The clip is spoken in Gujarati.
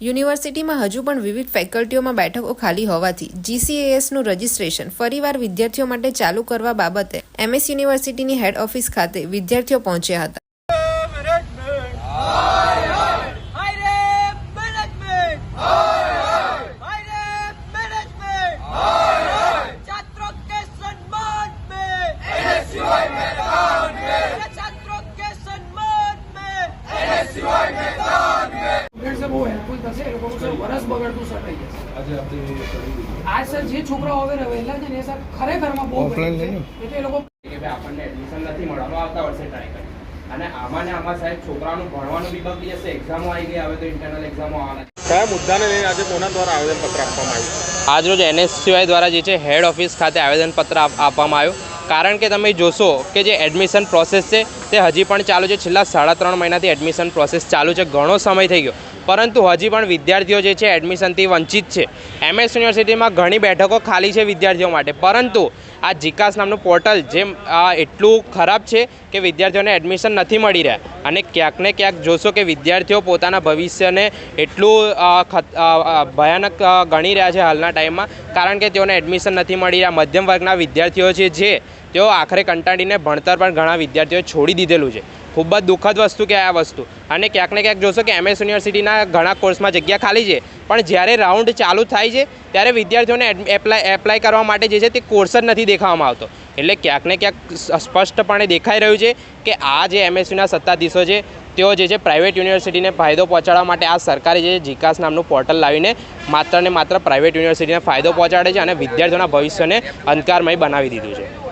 યુનિવર્સિટીમાં હજુ પણ વિવિધ ફેકલ્ટીઓમાં બેઠકો ખાલી હોવાથી જીસીએએસનું રજિસ્ટ્રેશન ફરીવાર વિદ્યાર્થીઓ માટે ચાલુ કરવા બાબતે એમએસ યુનિવર્સિટીની હેડ ઓફિસ ખાતે વિદ્યાર્થીઓ પહોંચ્યા હતા Hi there, management! થશે એ લોકોનું વરસ બગડતું સર થઈ જશે. આ સર જે છોકરાઓ હવે રહેલા છે ને એ સર ખરેખરમાં બહુ એટલે એ લોકો કે ભાઈ આપણને એડમિશન નથી મળવાનું આવતા વર્ષે ટ્રાય કરી અને આમાં ને આમાં સાહેબ છોકરાનું ભણવાનું બી બગડી જશે એક્ઝામો આવી ગઈ હવે તો ઇન્ટરનલ એક્ઝામો આવવાના કયા મુદ્દાને લઈને આજે કોના દ્વારા આવેદનપત્ર આપવામાં આવ્યું? આજરોજ એનએસસીઆઈ દ્વારા જે છે હેડ ઓફિસ ખાતે આવેદનપત્ર આપવામાં આવ્યું. કારણ કે તમે જોશો કે જે એડમિશન પ્રોસેસ છે, તે હજી પણ ચાલુ છે. છેલ્લા સાડા ત્રણ મહિનાથી એડમિશન પ્રોસેસ ચાલુ છે. ઘણો સમય થઈ ગયો. પરંતુ હજી પણ વિદ્યાર્થીઓ જે છે એડમિશનથી વંચિત છે. એમએસ યુનિવર્સિટીમાં ઘણી બેઠકો ખાલી છે વિદ્યાર્થીઓ માટે. પરંતુ આ જીકાસ નામનું પોર્ટલ જે એટલું ખરાબ છે કે વિદ્યાર્થીઓને એડમિશન નથી મળી રહ્યા. અને ક્યાંક ને ક્યાંક જોશો કે વિદ્યાર્થીઓ પોતાના ભવિષ્યને એટલું ભયાનક ગણી રહ્યા છે હાલના ટાઈમમાં. કારણ કે તેઓને એડમિશન નથી મળી રહ્યા. મધ્યમ વર્ગના વિદ્યાર્થીઓ છે જે, તેઓ આખરે કંટાળીને ભણતર પણ ઘણા વિદ્યાર્થીઓએ છોડી દીધેલું છે. ખૂબ જ દુઃખદ વસ્તુ કે આ વસ્તુ. અને ક્યાંક ને ક્યાંક જોશો કે એમએસ યુનિવર્સિટીના ઘણા કોર્સમાં જગ્યા ખાલી છે. પણ જ્યારે રાઉન્ડ ચાલુ થાય છે, ત્યારે વિદ્યાર્થીઓને એપ્લાય એપ્લાય કરવા માટે જે છે તે કોર્સ જ નથી દેખાવામાં આવતો. એટલે ક્યાંક ને ક્યાંક સ્પષ્ટપણે દેખાઈ રહ્યું છે કે આ જે એમએસયુના સત્તાધીશો છે, તેઓ જે છે પ્રાઇવેટ યુનિવર્સિટીને ફાયદો પહોંચાડવા માટે આ સરકારે જે જીકાસ નામનું પોર્ટલ લાવીને માત્ર ને માત્ર પ્રાઇવેટ યુનિવર્સિટીને ફાયદો પહોંચાડે છે અને વિદ્યાર્થીઓના ભવિષ્યને અંધકારમય બનાવી દીધું છે.